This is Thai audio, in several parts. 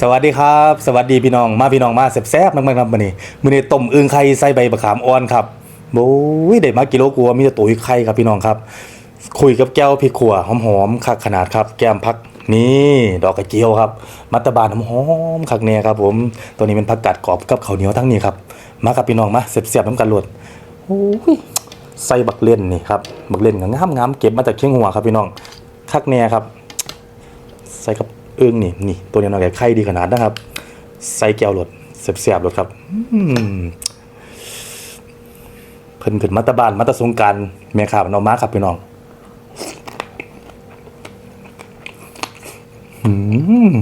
สวัสดีครับ สวัสดีพี่น้องมาพี่น้องมาแซ่บๆมากๆครับมื้อนี้มื้อนี้ต้มอึ่งไข่ใส่ใบมะขามอ่อนครับโอ้ยได้มากิโลกว่ามีแต่ตุ๋ยไข่ครับพี่น้องครับ คุยกับแก้วพริกขัวหอมๆคักขนาดครับ แก้มพักนี่ดอกกระเจียวครับ มัตตบานหอมๆคักแน่ครับ ผมตัวนี้เป็นผักกาดกรอบกับข้าวเหนียวทั้งนี้ครับมาครับพี่น้องมาแซ่บๆน้ำกันโลดโอ้ยใส่บักเล่นนี่ครับบักเล่นงามๆเก็บมาจากเชียงหัวครับพี่น้องคักแน่ครับ ใส่กับ เอื้องนี่นี่ตัวนี้น้อยไข่ดีขนาดนะครับ ใส่แก้วรถเสียบๆรถครับเพิ่นขึ้นมาตะบานมาตะสงการแม่ข่าวน้องมาครับพี่น้องอืม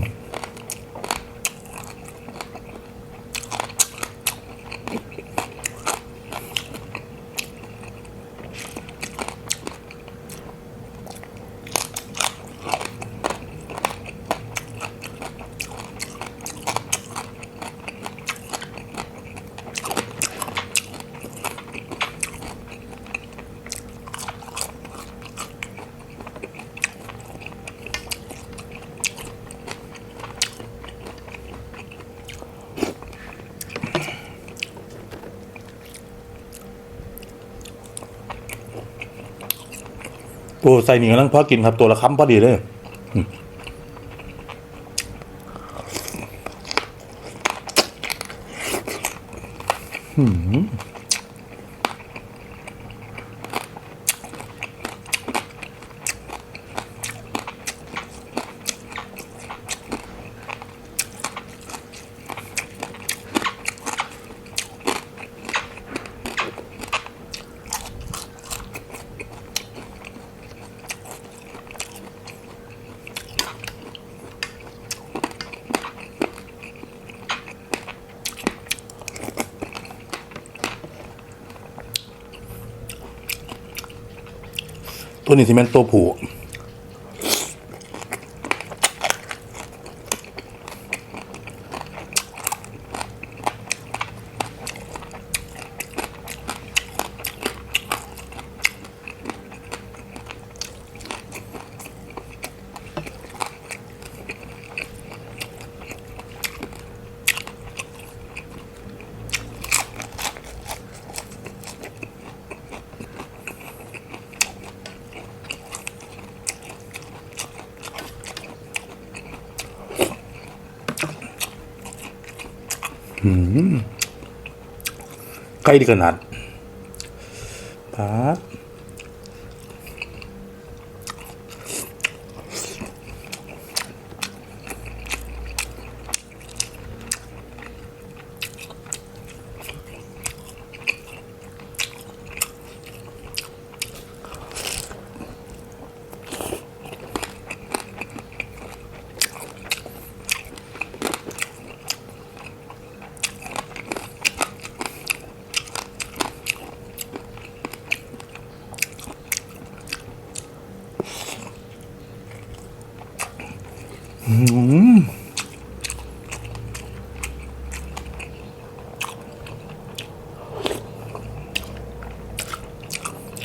โอ้ใส่นี่กำลังพอกินครับตัวละคำพอดีเลยอืม ตัวนี้สิเม่นตัวผู้ ใกล้ขนาดปาด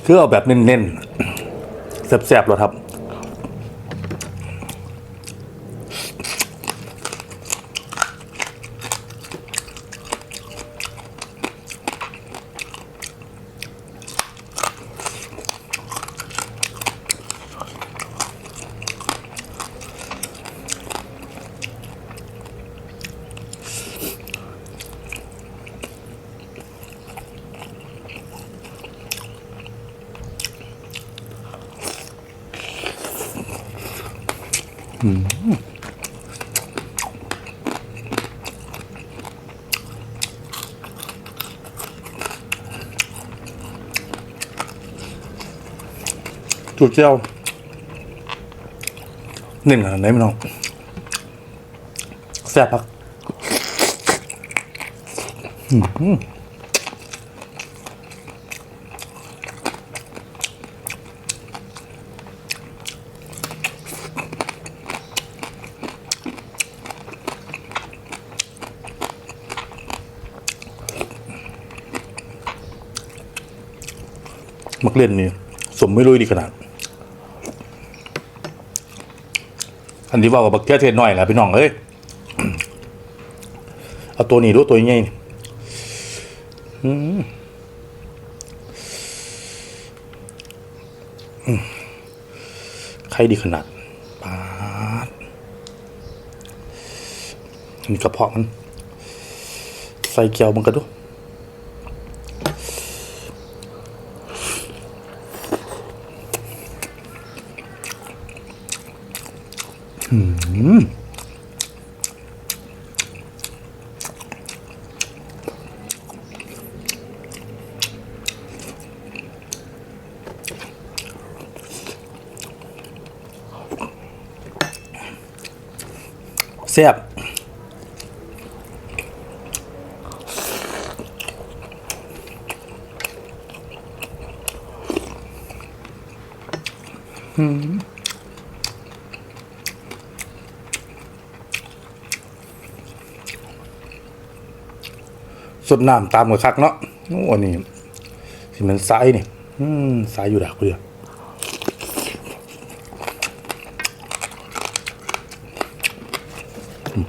คือเอาแบบเน้นๆแสบๆเลยครับ จุดเจ้าหนึ่งขนา มักอืมมักเล่นนี่สมไม่รู้ดีขนาด อันนี้ว่ากับบักเขือเทศหน่อยแหละพี่น้องเอ้ยเอาตัวนี้ดูตัวใหญ่นี่อืมอืมไข่ดีขนาดปาดมีกระเพาะมัน ใส่เกียวมันกระดู เสียบอืม สดน้ำตามกับคักเนาะโอ้อันนี้สิมันสายนี่อืมสายอยู่ดักเดียวอืม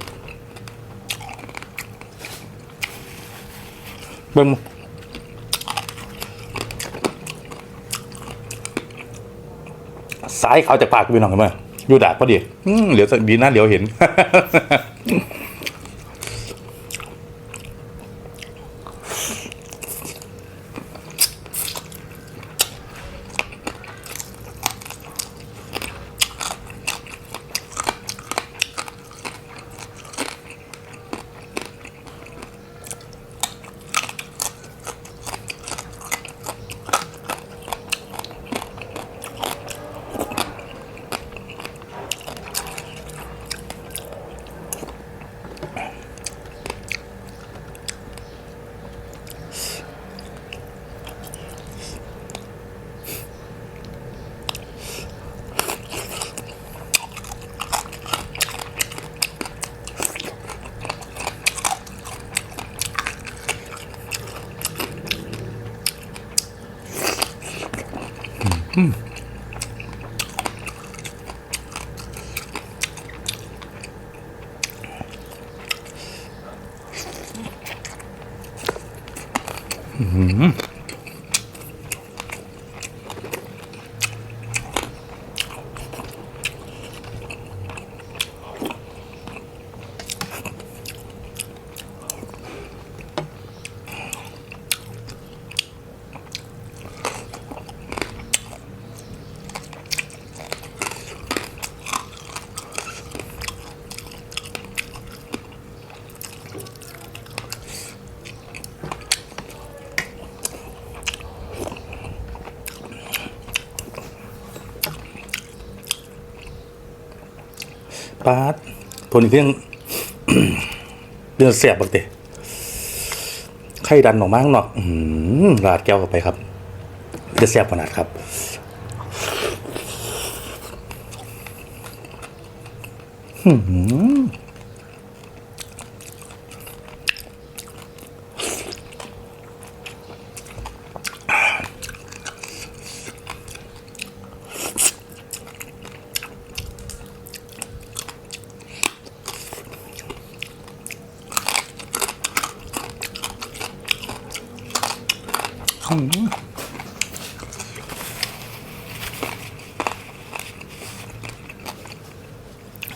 เบิ่งสายเขาจากปากพี่น้องกันมอยู่ดักพอดีอเหลียวบีน้าเหลียวเห็น อืม ปาดตัวนี้เรื่องเรื่องเสียบบักเตะไข่ดันออกมาข้างนอกอื้อหือราดแก้วเข้าไปครับ จะเสียบขนาดครับ อืม อ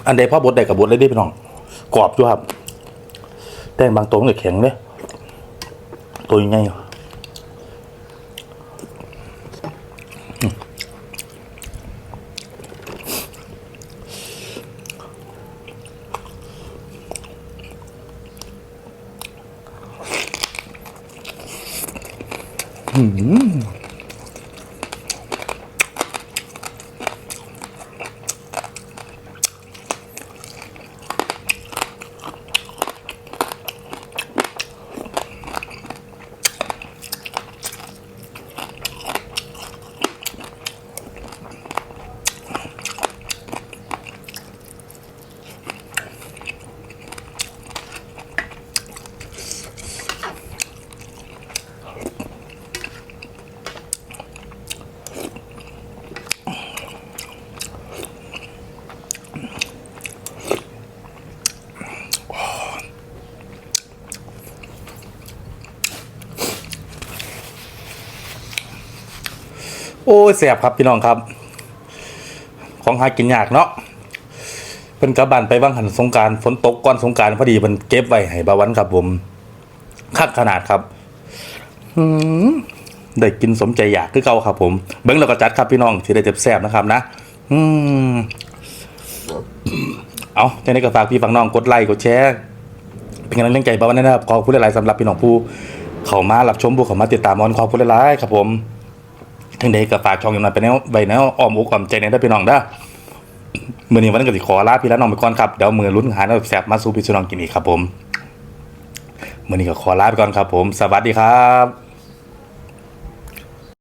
ันใดพ่อบดใดกับบดเลยได้พี่น้องกรอบอยู่ครับ แต่บางตัวมันแข็งเลยตัวยังไง อืม โอ้ยแสบครับพี่น้องครับ ของหากินยากเนาะเพิ่นกลับบ้านไปบ้างหันสงการฝนตกก่อนสงการพอดีเพิ่นเก็บไว้ให้บาวันครับผมคักขนาดครับอืมได้กินสมใจอยากคือเก่าครับผม เบิ้งแล้วก็จัดครับพี่น้องที่ได้เจ็บแสบนะครับนะอืมเอาในนี้ก็ฝากพี่ฝากน้องกดไลค์กดแชร์เป็นกำลังใจบาวันนะครับขอบคุณหลายๆสำหรับพี่น้องผู้เข้ามารับชมผู้เข้ามาติดตามออนขอบคุณหลายๆครับผม ทั้งใดก็ฝากช่องอย่งนั้นไปแนวใบแนวอ้อมอกอ้อมใจในได้พี่น้องเด้อมื่อนี้วันนี้ก็สิขอลาพี่และน้องไปก่อนครับเดี๋ยวมือลุ้นหาแนวแสบมาสู้พี่สุนองกินอีกครับผมมื่อนี้ก็ขอลาไปก่อนครับผม สวัสดีครับ